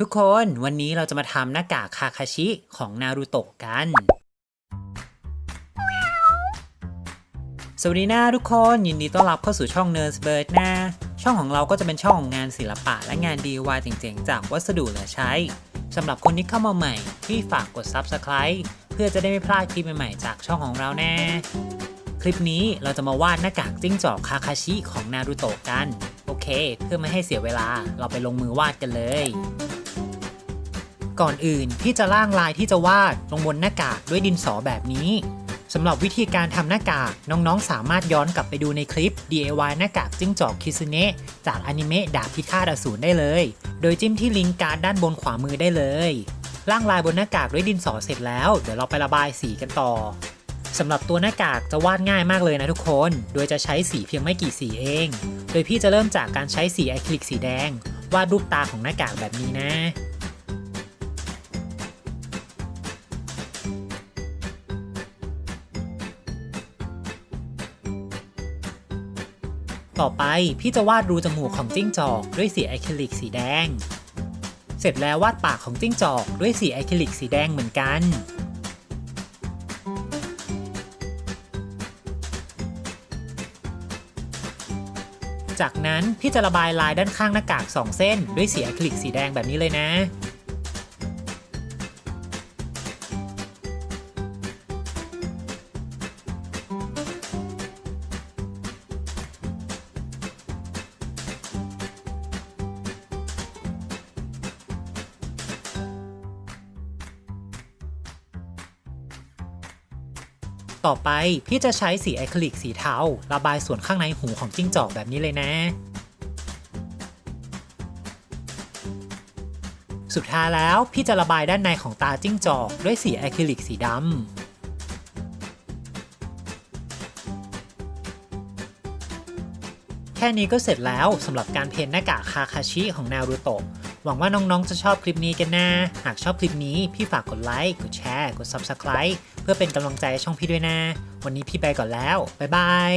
ทุกคนวันนี้เราจะมาทำหน้ากากคาคาชิของนารูโตะกัน สวัสดีนะทุกคนยินดีต้อนรับเข้าสู่ช่อง Nerds Bird นะ ช่องของเราก็จะเป็นช่องของงานศิลปะและงาน DIY เจ๋งๆ จากวัสดุเหลือใช้สำหรับคนที่เข้ามาใหม่ที่ฝากกด Subscribe เพื่อจะได้ไม่พลาดคลิปใหม่ๆ จากช่องของเราแน่ คลิปนี้เราจะมาวาดหน้ากากจิ้งจอกคาคาชิของนารูโตะกัน โอเค เพื่อไม่ให้เสียเวลาเราไปลงมือวาดกันเลย ก่อนอื่นพี่จะร่างลายที่จะวาดลงบนหน้ากากด้วยดินสอแบบนี้สำหรับวิธีการทำหน้ากากน้องๆ สามารถย้อนกลับไปดูในคลิป DIY หน้ากากจิ้งจอกคิซุเนะจากอนิเมะดาบพิฆาตอสูรได้เลย โดยจิ้มที่ลิงก์การ์ดด้านบนขวามือได้เลยร่างลายบนหน้ากากด้วยดินสอเสร็จแล้ว เดี๋ยวเราไประบายสีกันต่อสำหรับตัวหน้ากากจะวาดง่ายมากเลยนะทุกคน โดยจะใช้สีเพียงไม่กี่สีเอง โดยพี่จะเริ่มจากการใช้สีอะคริลิกสีแดง วาดรูปตาของหน้ากากแบบนี้นะ ต่อไปพี่จะวาดรูจมูกของจิ้งจอกด้วยสีอะคริลิกสีแดง เสร็จแล้ววาดปากของจิ้งจอกด้วยสีอะคริลิกสีแดงเหมือนกัน จากนั้นพี่จะระบายลายด้านข้างหน้ากาก 2 เส้นด้วยสีอะคริลิกสีแดงแบบนี้เลยนะ ต่อไปพี่จะใช้สีอะคริลิกสีเทาระบายส่วนข้างในหูของจิ้งจอกแบบนี้เลยนะ สุดท้ายแล้วพี่จะระบายด้านในของตาจิ้งจอกด้วยสีอะคริลิกสีดำแค่นี้ก็เสร็จแล้วสำหรับการเพ้นหน้ากากคาคาชิของนารูโตะ หวังว่าน้องๆ จะชอบคลิปนี้กันนะ หากชอบคลิปนี้พี่ฝากกดไลค์ กดแชร์ กด Subscribe เพื่อเป็นกำลังใจให้ช่องพี่ด้วยนะ วันนี้พี่ไปก่อนแล้ว บ๊ายบาย